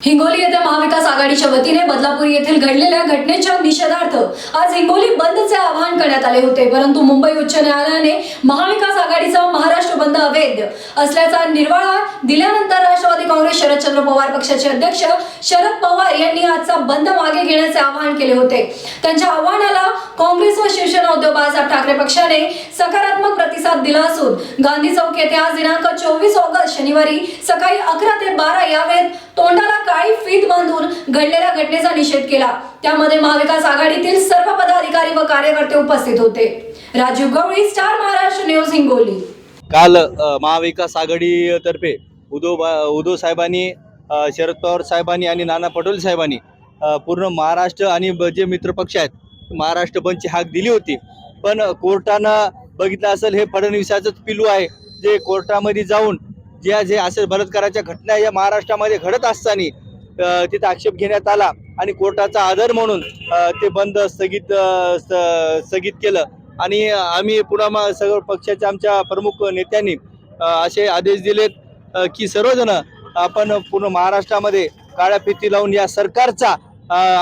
हिंगोली येथे महाविकास आघाडीच्या वतीने बदलापूर येथील घडलेल्या घटनेच्या निषेधार्थ आज हिंगोली बंदचे आवाहन करण्यात आले होते. परंतु मुंबई उच्च न्यायालयाने महाविकास आघाडीचा महाराष्ट्र बंद अवैध असल्याचा निर्वाळा दिल्यानंतर राष्ट्रवादी काँग्रेस शरदचंद्र पवार पक्षाचे अध्यक्ष शरद पवार यांनी आजचा बंद मागे घेण्याचे आवाहन केले होते. त्यांच्या आव्हानाला काँग्रेस व शिवसेना उद्धव बाळासाहेब ठाकरे पक्षाने सकारात्मक प्रतिसाद दिला असून गांधी चौक येथे आज दिनांक चोवीस ऑगस्ट शनिवारी सकाळी अकरा ते बारा तोंडाला काळी फीत बांधून घडलेल्या घटनेचा निषेध केला. त्यामध्ये महाविकास आघाडीतील सर्व पदाधिकारी व कार्यकर्ते उपस्थित होते. Rajiv Gawali star Maharashtra news Hingoli. काल महाविकास आघाडीतर्फे उद्धव उद्धव साहेबांनी शरद पवार साहेबांनी आणि नाना पटोले साहेबांनी पूर्ण महाराष्ट्र आणि जे मित्रपक्ष आहेत महाराष्ट्र बंदची हाक दिली होती. पण कोर्टानं बघितलं असेल हे फडणवीसाचंच पिलू आहे जे कोर्टामध्ये जाऊन ज्या जे असे बलात्काराच्या घटना या महाराष्ट्रामध्ये घडत असताना तिथे तिथं आक्षेप घेण्यात आला आणि कोर्टाचा आदर म्हणून ते बंद स्थगित स्थगित केलं. आणि आम्ही पुन्हा सगळं पक्षाच्या आमच्या प्रमुख नेत्यांनी असे आदेश दिलेत की सर्वजण आपण पूर्ण महाराष्ट्रामध्ये काळ्या फिती लावून या सरकारचा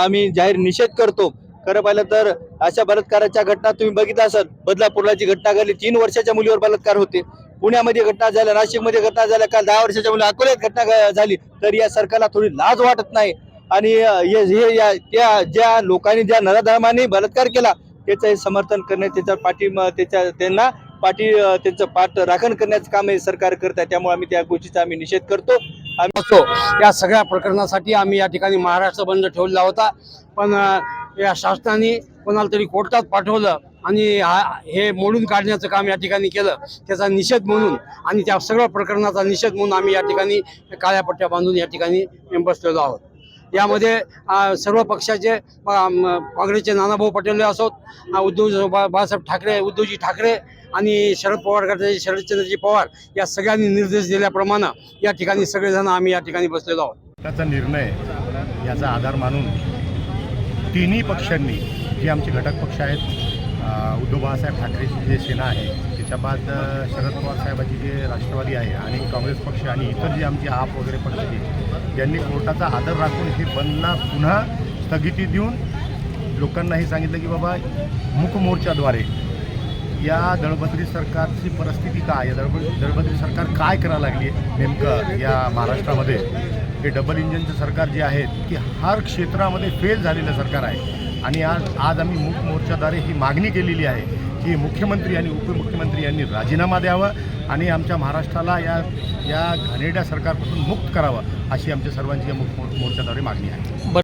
आम्ही जाहीर निषेध करतो. खरं पाहिलं तर अशा बलात्काराच्या घटना तुम्ही बघितला असाल. बदलापूरला जी घटना घडली तीन वर्षाच्या मुलीवर बलात्कार होते. पुण्यामध्ये घटना झाल्या नाशिकमध्ये घटना झाल्या काल दहा वर्षाच्या मुली अकोल्यात घटना झाली तर या सरकारला थोडी लाज वाटत नाही. आणि हे हे या त्या ज्या लोकांनी ज्या नराधर्माने बलात्कार केला त्याचं हे समर्थन करणे त्याच्या पाठी त्याच्या त्यांना पाठी त्यांचं पाठ राखण करण्याचं काम हे सरकार करत आहे. त्यामुळे आम्ही त्या गोष्टीचा आम्ही निषेध करतो. आम्ही असतो या सगळ्या प्रकरणासाठी आम्ही या ठिकाणी महाराष्ट्र बंद ठेवलेला होता. पण या शासनाने कोणाला तरी कोर्टात पाठवलं आणि हा हे मोडून काढण्याचं काम या ठिकाणी केलं त्याचा निषेध म्हणून आणि त्या सगळ्या प्रकरणाचा निषेध म्हणून आम्ही या ठिकाणी काळ्या पट्ट्या बांधून या ठिकाणी बसलेलो आहोत. यामध्ये सर्व पक्षाचे काँग्रेसचे नानाभाऊ पटेल असोत उद्धव बा- बाळासाहेब ठाकरे उद्धवजी ठाकरे आणि शरद पवार गटाचे शरदचंद्रजी पवार या सगळ्यांनी निर्देश दिल्याप्रमाणे या ठिकाणी सगळेजण आम्ही या ठिकाणी बसलेलो आहोत. त्याचा निर्णय याचा आधार मानून तिन्ही पक्षांनी जे आमचे घटक पक्ष आहेत उद्धव बाळासाहेब ठाकरेची जे सेना आहे त्याच्या बाद शरद पवार साहेबांची जे राष्ट्रवादी आहे आणि काँग्रेस पक्ष आणि इतर जे आमचे आप वगैरे पक्ष आहेत त्यांनी कोर्टाचा आदर राखून हे बंदला पुन्हा स्थगिती देऊन लोकांना हे सांगितलं की बाबा मुखमोर्चाद्वारे या दळभद्री सरकारची परिस्थिती काय या दळबद्री दळबद्री सरकार काय करायला लागली आहे? नेमकं या महाराष्ट्रामध्ये हे डबल इंजिनचं सरकार जे आहे की हर क्षेत्रामध्ये फेल झालेलं सरकार आहे. आणि आज आज आम्ही मूक मोर्चाद्वारे ही मागणी केलेली आहे की मुख्यमंत्री आणि उपमुख्यमंत्री यांनी राजीनामा द्यावा आणि आमच्या महाराष्ट्राला या या घाणेरड्या सरकारपासून मुक्त करावं अशी आमच्या सर्वांची या मूक मोर्चाद्वारे मागणी आहे.